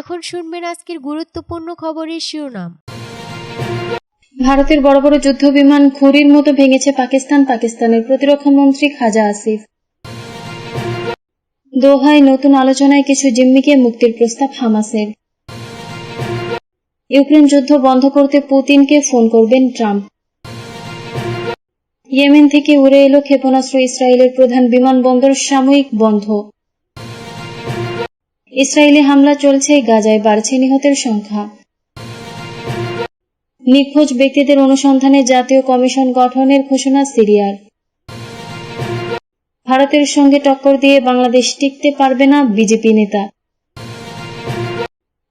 এখন শুনবেন আজকের গুরুত্বপূর্ণ খবরের শিরোনাম। ভারতের বড় বড় যুদ্ধ বিমান ঘুড়ির মতো ভেঙেছে পাকিস্তান, পাকিস্তানের প্রতিরক্ষা মন্ত্রী খাজা আসিফ। দোহায় নতুন আলোচনায় কিছু জিম্মিকে মুক্তির প্রস্তাব হামাসের। ইউক্রেন যুদ্ধ বন্ধ করতে পুতিনকে ফোন করবেন ট্রাম্প। ইয়েমেন থেকে উড়ে এলো ক্ষেপণাস্ত্র ইসরায়েলের প্রধান বিমানবন্দর সাময়িক বন্ধ। ইসরায়েলি হামলা চলছে, গাজায় বাড়ছে নিহতের সংখ্যা। নিখোঁজ ব্যক্তিদের অনুসন্ধানে জাতীয় কমিশন গঠনের ঘোষণা সিরিয়ার। ভারতের সঙ্গে টক্কর দিয়ে বাংলাদেশ টিকতে পারবে না বিজেপি নেতা।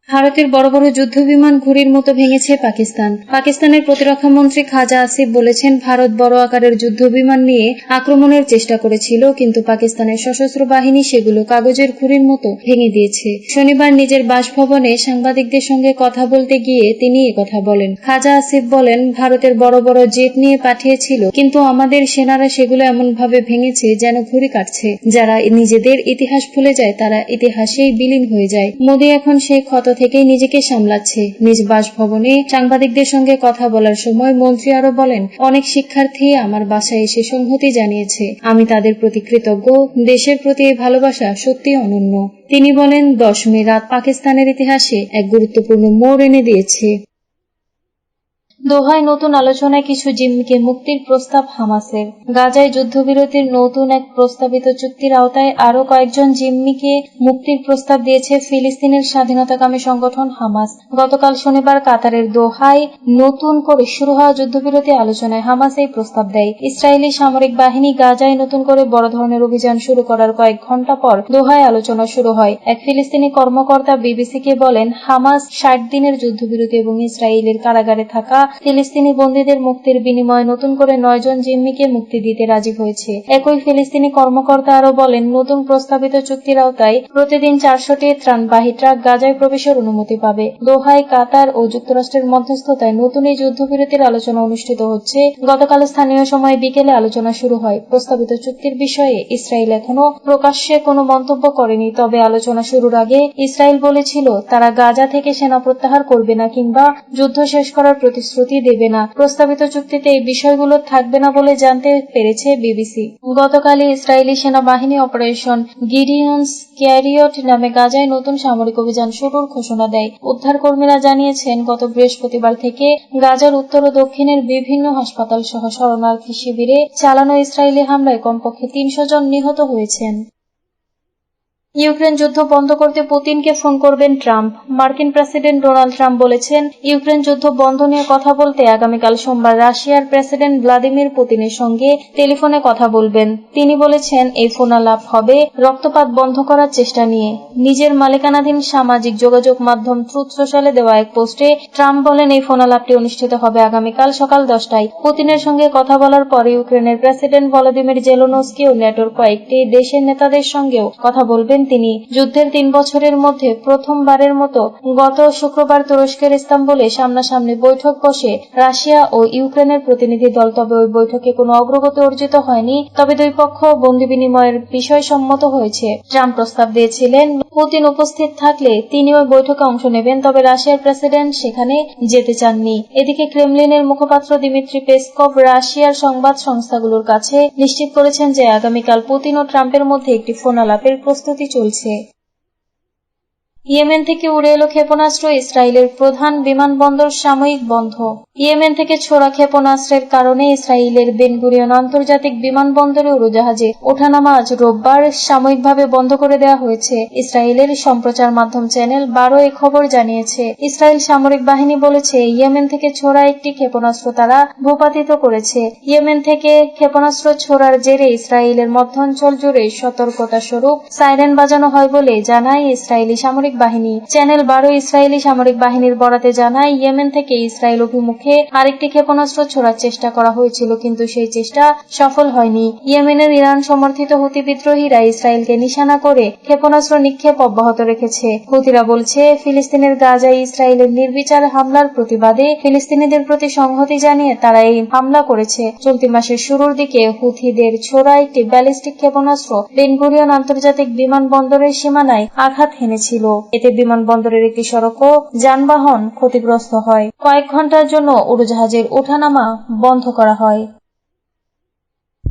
ভারতের বড় বড় যুদ্ধ বিমান ঘুড়ির মতো ভেঙেছে পাকিস্তান। পাকিস্তানের প্রতিরক্ষা মন্ত্রী খাজা আসিফ বলেছেন, ভারত বড় আকারের যুদ্ধ বিমান নিয়ে আক্রমণের চেষ্টা করেছিল, কিন্তু পাকিস্তানের সশস্ত্র বাহিনী সেগুলো কাগজের ঘুড়ির মতো ভেঙে দিয়েছে। শনিবার নিজের বাসভবনে সাংবাদিকদের সঙ্গে কথা বলতে গিয়ে তিনি কথা বলেন। খাজা আসিফ বলেন, ভারতের বড় বড় জেট নিয়ে পাঠিয়েছিল, কিন্তু আমাদের সেনারা সেগুলো এমন ভাবে ভেঙেছে যেন ঘুড়ি কাটছে। যারা নিজেদের ইতিহাস ভুলে যায়, তারা ইতিহাসেই বিলীন হয়ে যায়। মোদী এখন সেই ক্ষত থেকেই নিজেকে সামলাচ্ছে। নিজ বাসভবনে সাংবাদিকদের সঙ্গে কথা বলার সময় মন্ত্রী আরও বলেন, অনেক শিক্ষার্থী আমার বাসায় এসে সংহতি জানিয়েছে। আমি তাদের প্রতি কৃতজ্ঞ। দেশের প্রতি এই ভালোবাসা সত্যি অনন্য। তিনি বলেন দশ মে রাত পাকিস্তানের ইতিহাসে এক গুরুত্বপূর্ণ মোড় এনে দিয়েছে। দোহায় নতুন আলোচনায় কিছু জিম্মিকে মুক্তির প্রস্তাব হামাসের। গাজায় যুদ্ধবিরতির নতুন এক প্রস্তাবিত চুক্তির আওতায় আরও কয়েকজন জিম্মিকে মুক্তির প্রস্তাব দিয়েছে ফিলিস্তিনের স্বাধীনতাকামী সংগঠন হামাস। গতকাল শনিবার কাতারের দোহায় নতুন করে শুরু হওয়া যুদ্ধবিরতি আলোচনায় হামাস এই প্রস্তাব দেয়। ইসরায়েলি সামরিক বাহিনী গাজায় নতুন করে বড় ধরনের অভিযান শুরু করার কয়েক ঘণ্টা পর দোহায় আলোচনা শুরু হয়। এক ফিলিস্তিনি কর্মকর্তা বিবিসিকে বলেন, হামাস ষাট দিনের যুদ্ধবিরতি এবং ইসরায়েলের কারাগারে থাকা ফিলিস্তিনি বন্দীদের মুক্তির বিনিময়ে নতুন করে নয়জন জিম্মিকে মুক্তি দিতে রাজি হয়েছে। একই ফিলিস্তিনি কর্মকর্তা আরও বলেন, নতুন প্রস্তাবিত চুক্তির আওতায় প্রতিদিন চারশোটি ত্রাণবাহী ট্রাক গাজায় প্রবেশের অনুমতি পাবে। দোহায়, কাতার ও যুক্তরাষ্ট্রের মধ্যস্থতায় নতুন এই যুদ্ধবিরতির আলোচনা অনুষ্ঠিত হচ্ছে। গতকাল স্থানীয় সময় বিকেলে আলোচনা শুরু হয়। প্রস্তাবিত চুক্তির বিষয়ে ইসরায়েল এখনও প্রকাশ্যে কোনো মন্তব্য করেনি, তবে আলোচনা শুরুর আগে ইসরায়েল বলেছিল, তারা গাজা থেকে সেনা প্রত্যাহার করবে না কিংবা যুদ্ধ শেষ করার প্রতিশ্রুতি দেবে না। প্রস্তাবিত চুক্তিতে এই বিষয়গুলো থাকবে না বলে জানতে পেরেছে বিবিসি। গতকালই ইসরায়েলি সেনাবাহিনী অপারেশন গিডিয়ন্স ক্যারিয়ট নামে গাজায় নতুন সামরিক অভিযান শুরুর ঘোষণা দেয়। উদ্ধার কর্মীরা জানিয়েছেন, গত বৃহস্পতিবার থেকে গাজার উত্তর ও দক্ষিণের বিভিন্ন হাসপাতাল সহ শরণার্থী শিবিরে চালানো ইসরায়েলি হামলায় কমপক্ষে তিনশো জন নিহত হয়েছেন। ইউক্রেন যুদ্ধ বন্ধ করতে পুতিনকে ফোন করবেন ট্রাম্প। মার্কিন প্রেসিডেন্ট ডোনাল্ড ট্রাম্প বলেছেন, ইউক্রেন যুদ্ধ বন্ধ নিয়ে কথা বলতে আগামীকাল সোমবার রাশিয়ার প্রেসিডেন্ট ভ্লাদিমির পুতিনের সঙ্গে টেলিফোনে কথা বলবেন। তিনি বলেছেন, এই ফোনালাপ হবে রক্তপাত বন্ধ করার চেষ্টা নিয়ে। নিজের মালিকানাধীন সামাজিক যোগাযোগ মাধ্যম ট্রুথ সোশ্যালে দেওয়া এক পোস্টে ট্রাম্প বলেন, এই ফোনালাপটি অনুষ্ঠিত হবে আগামীকাল সকাল দশটায়। পুতিনের সঙ্গে কথা বলার পরে ইউক্রেনের প্রেসিডেন্ট ভলোদিমির জেলোনস্কি ও ন্যাটোর কয়েকটি দেশের নেতাদের সঙ্গেও কথা বলবেন তিনি যুদ্ধের তিন বছরের মধ্যে প্রথমবারের মতো গত শুক্রবার তুরস্কের ইস্তাম্বুলে সামনাসামনি বৈঠক বসে রাশিয়া ও ইউক্রেনের প্রতিনিধি দল। তবে ওই বৈঠকে কোনো অগ্রগতি অর্জিত হয়নি। তবে দুই পক্ষ বন্দি বিনিময়ের বিষয় সম্মত হয়েছে। ট্রাম্প প্রস্তাব দিয়েছিলেন, পুতিন উপস্থিত থাকলে তিনি ওই বৈঠকে অংশ নেবেন। তবে রাশিয়ার প্রেসিডেন্ট সেখানে যেতে চাননি। এদিকে ক্রেমলিনের মুখপাত্র দিমিত্রি পেসকভ রাশিয়ার সংবাদ সংস্থাগুলোর কাছে নিশ্চিত করেছেন যে আগামীকাল পুতিন ও ট্রাম্পের মধ্যে একটি ফোনালাপের প্রস্তুতি চলছে ইয়েমেন থেকে উড়ে এলো ক্ষেপণাস্ত্র ইসরায়েলের প্রধান বিমানবন্দর সাময়িক বন্ধ। ইয়েমেন থেকে ছোড়া ক্ষেপণাস্ত্রের কারণে ইসরায়েলের বেনগুরিয়ন আন্তর্জাতিক বিমানবন্দরে উড়োজাহাজে ওঠানামা আজ রোববার সাময়িকভাবে বন্ধ করে দেওয়া হয়েছে। ইসরায়েলের সম্প্রচার মাধ্যম চ্যানেল বারো এ খবর জানিয়েছে, ইসরায়েল সামরিক বাহিনী বলেছে, ইয়েমেন থেকে ছোড়া একটি ক্ষেপণাস্ত্র তারা ভূপাতিত করেছে। ইয়েমেন থেকে ক্ষেপণাস্ত্র ছোড়ার জেরে ইসরায়েলের মধ্যাঞ্চল জুড়ে সতর্কতা স্বরূপ সাইরেন বাজানো হয় বলে জানায় ইসরায়েলি সামরিক বাহিনী। চ্যানেল বারো ইসরায়েলি সামরিক বাহিনীর বরাতে জানায়, ইয়েমেন থেকে ইসরায়েল অভিমুখে আরেকটি ক্ষেপণাস্ত্র ছোড়ার চেষ্টা করা হয়েছিল, কিন্তু সেই চেষ্টা সফল হয়নি। ইয়েমেনের ইরান সমর্থিত হুতি বিদ্রোহীরা ইসরায়েলকে নিশানা করে ক্ষেপণাস্ত্র নিক্ষেপ অব্যাহত রেখেছে। হুতিরা বলছে, ফিলিস্তিনের গাজায় ইসরায়েলের নির্বিচার হামলার প্রতিবাদে ফিলিস্তিনিদের প্রতি সংহতি জানিয়ে তারা এই হামলা করেছে। চলতি মাসের শুরুর দিকে হুথিদের ছোড়া একটি ব্যালিস্টিক ক্ষেপণাস্ত্র বেনগুরিয়ন আন্তর্জাতিক বিমানবন্দরের সীমানায় আঘাত হেনেছিল। এতে বিমানবন্দরের একটি সড়ক ও যানবাহন ক্ষতিগ্রস্ত হয়। কয়েক ঘণ্টার জন্য উড়োজাহাজের ওঠানামা বন্ধ করা হয়।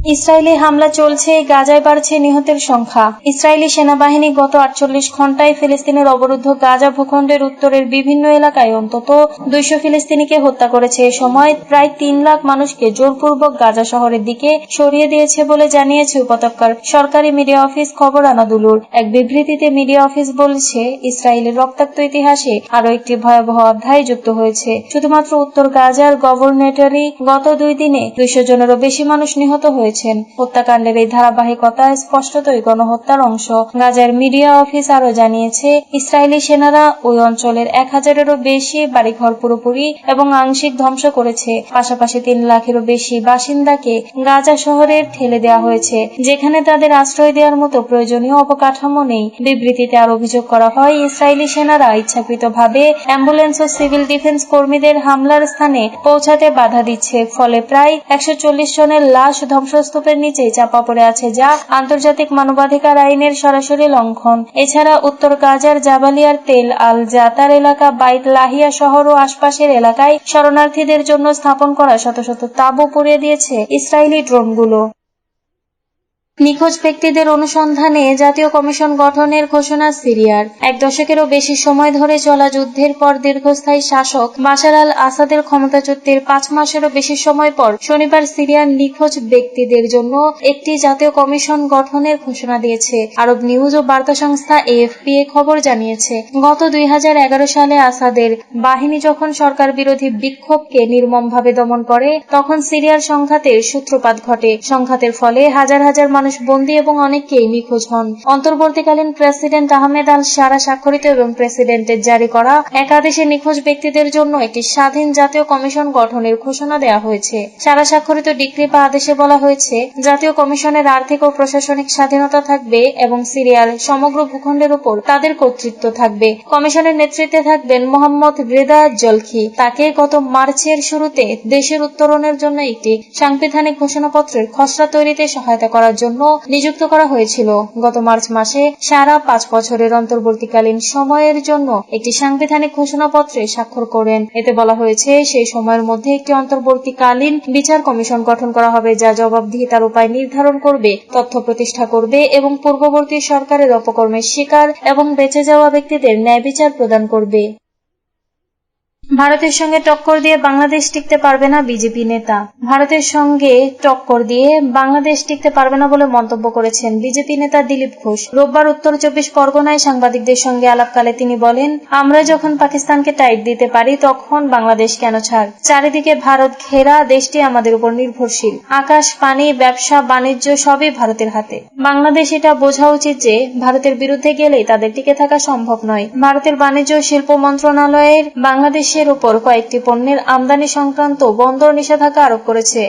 ইসরায়েলি হামলা চলছে, গাজায় বাড়ছে নিহতের সংখ্যা। ইসরায়েলি সেনাবাহিনী গত আটচল্লিশ ঘন্টায় ফিলিস্তিনের অবরুদ্ধ গাজা ভূখণ্ডের উত্তরের বিভিন্ন এলাকায় অন্তত দুইশো ফিলিস্তিনিকে হত্যা করেছে। সময় প্রায় তিন লাখ মানুষকে জোরপূর্বক গাজা শহরের দিকে সরিয়ে দিয়েছে বলে জানিয়েছে উপত্যকার সরকারি মিডিয়া অফিস খবর আনাদুলুর। এক বিবৃতিতে মিডিয়া অফিস বলছে, ইসরায়েলের রক্তাক্ত ইতিহাসে আরও একটি ভয়াবহ অধ্যায় যুক্ত হয়েছে। শুধুমাত্র উত্তর গাজার গভর্নেটরি গত দুই দিনে দুইশো জনেরও বেশি মানুষ নিহত হয়েছেন হত্যাকাণ্ডের এই ধারাবাহিকতা স্পষ্টতই গণহত্যার অংশ। গাজার মিডিয়া অফিস আরও জানিয়েছে, ইসরায়েলি সেনারা ওই অঞ্চলের এক হাজারেরও বেশি বাড়িঘর পুরোপুরি এবং আংশিক ধ্বংস করেছে। পাশাপাশি তিন লাখেরও বেশি বাসিন্দাকে গাজা শহরে ঠেলে দেওয়া হয়েছে, যেখানে তাদের আশ্রয় দেওয়ার মতো প্রয়োজনীয় অবকাঠামো নেই। বিবৃতিতে আর অভিযোগ করা হয়, ইসরায়েলি সেনারা ইচ্ছাকৃতভাবে অ্যাম্বুলেন্স ও সিভিল ডিফেন্স কর্মীদের হামলার স্থানে পৌঁছাতে বাধা দিচ্ছে, ফলে প্রায় একশো চল্লিশ জনের লাশ ধ্বংসস্তূপের নিচে চাপা পড়ে আছে যা আন্তর্জাতিক মানবাধিকার আইনের সরাসরি লঙ্ঘন। এছাড়া উত্তর গাজার জাবালিয়ার তেল আল জাতার এলাকা বাইত লাহিয়া শহর ও আশপাশের এলাকায় শরণার্থীদের জন্য স্থাপন করা শত শত তাবু পুড়িয়ে দিয়েছে ইসরায়েলি ড্রোনগুলো। নিখোঁজ ব্যক্তিদের অনুসন্ধানে জাতীয় কমিশন গঠনের ঘোষণা সিরিয়ার। এক দশকেরও বেশি সময় ধরে চলা যুদ্ধের পর দীর্ঘস্থায়ী শাসক বাশার আল আসাদের ক্ষমতাচ্যুতির পাঁচ মাসেরও বেশি সময় পর শনিবার সিরিয়ার নিখোঁজ ব্যক্তিদের জন্য একটি জাতীয় কমিশন গঠনের ঘোষণা দিয়েছে। আরব নিউজ ও বার্তা সংস্থা এএফপি এ খবর জানিয়েছে, গত দুই হাজার এগারো সালে আসাদের বাহিনী যখন সরকার বিরোধী বিক্ষোভকে নির্মমভাবে দমন করে, তখন সিরিয়ার সংঘাতের সূত্রপাত ঘটে। সংঘাতের ফলে হাজার হাজার মানুষ বন্দী এবং অনেককেই নিখোঁজ হন। অন্তর্বর্তীকালীন প্রেসিডেন্ট আহমেদ আল সারা স্বাক্ষরিত এবং প্রেসিডেন্টের জারি করা একাদেশে নিখোঁজ ব্যক্তিদের জন্য একটি স্বাধীন জাতীয় কমিশন গঠনের ঘোষণা দেওয়া হয়েছে। সারা স্বাক্ষরিত ডিক্রি বা আদেশে বলা হয়েছে, জাতীয় কমিশনের আর্থিক ও প্রশাসনিক স্বাধীনতা থাকবে এবং সিরিয়ার সমগ্র ভূখণ্ডের উপর তাদের কর্তৃত্ব থাকবে। কমিশনের নেতৃত্বে থাকবেন মোহাম্মদ রেদা জলখি। তাকে গত মার্চের শুরুতে দেশের উত্তরণের জন্য একটি সাংবিধানিক ঘোষণাপত্রের খসড়া তৈরিতে সহায়তা করার জন্য নিযুক্ত করা হয়েছিল। গত মার্চ মাসে সারা পাঁচ বছরের অন্তর্বর্তীকালীন সময়ের জন্য একটি সাংবিধানিক ঘোষণাপত্রে স্বাক্ষর করেন। এতে বলা হয়েছে, সেই সময়ের মধ্যে একটি অন্তর্বর্তীকালীন বিচার কমিশন গঠন করা হবে, যা জবাবদিহিতার উপায় নির্ধারণ করবে, তথ্য প্রতিষ্ঠা করবে এবং পূর্ববর্তী সরকারের অপকর্মের শিকার এবং বেঁচে যাওয়া ব্যক্তিদের ন্যায় বিচার প্রদান করবে। ভারতের সঙ্গে টক্কর দিয়ে বাংলাদেশ টিকতে পারবে না বিজেপি নেতা। ভারতের সঙ্গে টক্কর দিয়ে বাংলাদেশ টিকতে পারবে না বলে মন্তব্য করেছেন বিজেপি নেতা দিলীপ ঘোষ। রোববার উত্তর চব্বিশ পরগনায় সাংবাদিকদের সঙ্গে আলাপকালে তিনি বলেন, আমরা যখন পাকিস্তানকে টাইট দিতে পারি, তখন বাংলাদেশ কেন ছাড়? চারিদিকে ভারত ঘেরা, দেশটি আমাদের উপর নির্ভরশীল। আকাশ, পানি, ব্যবসা, বাণিজ্য, সবই ভারতের হাতে। বাংলাদেশ এটা বোঝা উচিত যে ভারতের বিরুদ্ধে গেলেই তাদের টিকে থাকা সম্ভব নয়। ভারতের বাণিজ্য শিল্প মন্ত্রণালয়ের বাংলাদেশের উপর কয়েকটি পণ্যের আমদানি সংক্রান্ত বন্দর নিষেধাজ্ঞা আরোপ করেছে।